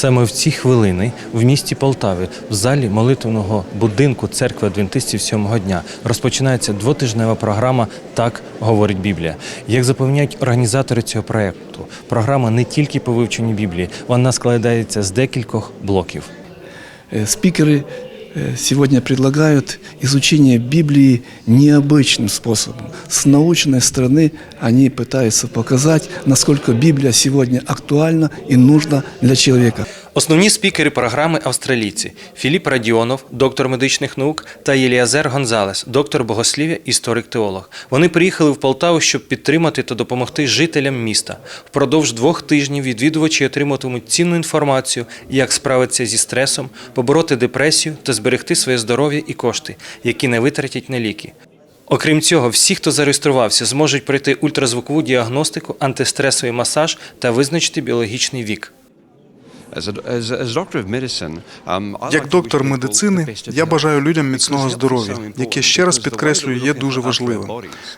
Саме в ці хвилини в місті Полтави, в залі молитвеного будинку церкви адвентистів сьомого дня, розпочинається двотижнева програма Так говорить Біблія. Як запевняють організатори цього проекту, програма не тільки по вивченню Біблії, вона складається з декількох блоків. Э, Спикеры э, сегодня предлагают изучение Библии необычным способом. С научной стороны они пытаются показать, насколько Библия сегодня актуальна и нужна для человека. Основні спікери програми австралійці Філіп Радіонов, доктор медичних наук, та Єліазер Гонзалес, доктор богослів'я, історик-теолог. Вони приїхали в Полтаву, щоб підтримати та допомогти жителям міста. Впродовж двох тижнів відвідувачі отримуватимуть цінну інформацію, як справитися зі стресом, побороти депресію та зберегти своє здоров'я і кошти, які не витратять на ліки. Окрім цього, всі, хто зареєструвався, зможуть пройти ультразвукову діагностику, антистресовий масаж та визначити біологічний вік. Як доктор медицини, я бажаю людям міцного здоров'я, яке ще раз підкреслюю, є дуже важливим.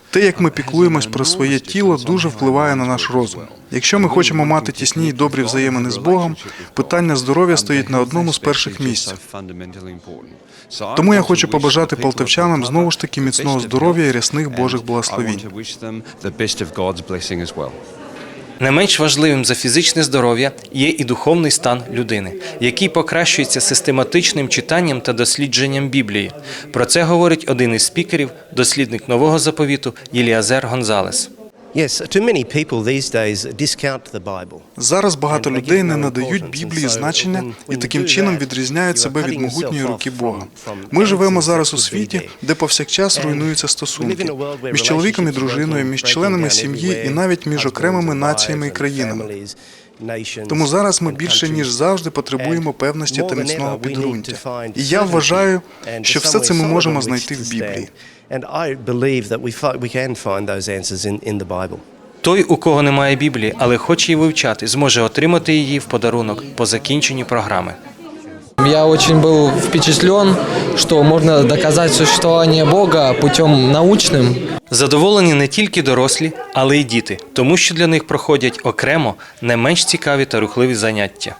Те, як ми піклуємось про своє тіло, дуже впливає на наш розум. Якщо ми хочемо мати тісні й добрі взаємини з Богом, питання здоров'я стоїть на одному з перших місць. Тому я хочу побажати полтавчанам знову ж таки міцного здоров'я і рясних Божих благословінь. Не менш важливим за фізичне здоров'я є і духовний стан людини, який покращується систематичним читанням та дослідженням Біблії. Про це говорить один із спікерів, дослідник нового заповіту Єліазер Гонзалес. Зараз багато людей не надають Біблії значення і таким чином відрізняють себе від могутньої руки Бога. Ми живемо зараз у світі, де повсякчас руйнуються стосунки між чоловіком і дружиною, між членами сім'ї і навіть між окремими націями і країнами. Тому зараз ми більше ніж завжди потребуємо певності та міцного підґрунтя. І я вважаю, що все це ми можемо знайти в Біблії. And I believe that we, fi- we can find those answers in, in the Bible. Той, у кого немає Біблії, але хоче її вивчати, зможе отримати її в подарунок по закінченню програми. Я очень был впечатлен, что можно доказать существование Бога путем научным. Задоволені не тільки дорослі, але й діти, тому що для них проходять окремо не менш цікаві та рухливі заняття.